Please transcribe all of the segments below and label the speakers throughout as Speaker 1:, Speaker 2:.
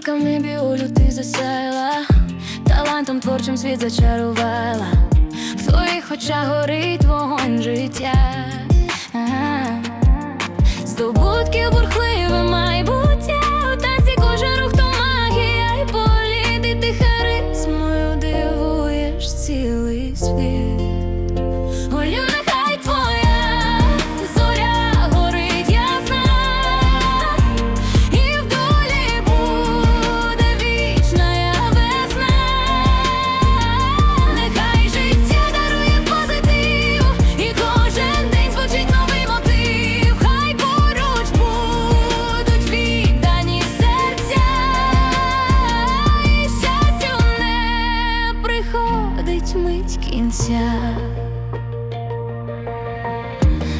Speaker 1: Зірка в небі Олю ти засяяла, талантом творчим світ зачарувала, в твоїх очах горить вогонь життя, ага. здобутків бурхливими. приходить мить кінця,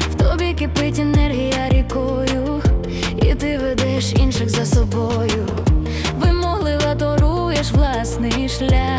Speaker 1: в тобі кипить енергія рікою, і ти ведеш інших за собою, вимоглива, торуєш власний шлях.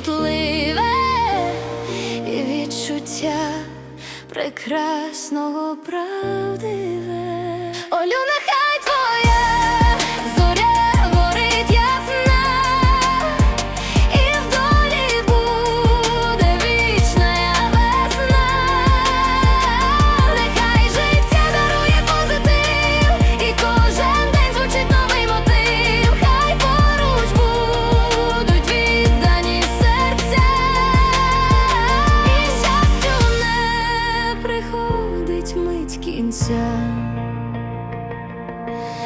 Speaker 1: чутливе і відчуття прекрасного правдиве.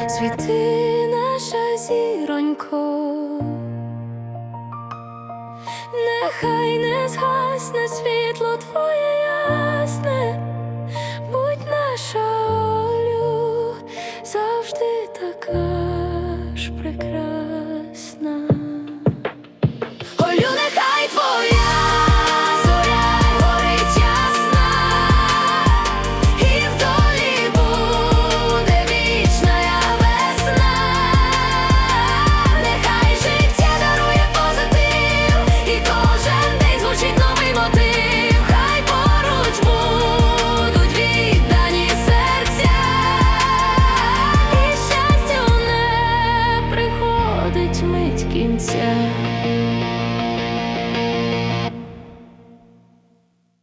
Speaker 1: світи наша зіронько, нехай не згасне світло твоє. лиш мить кінця.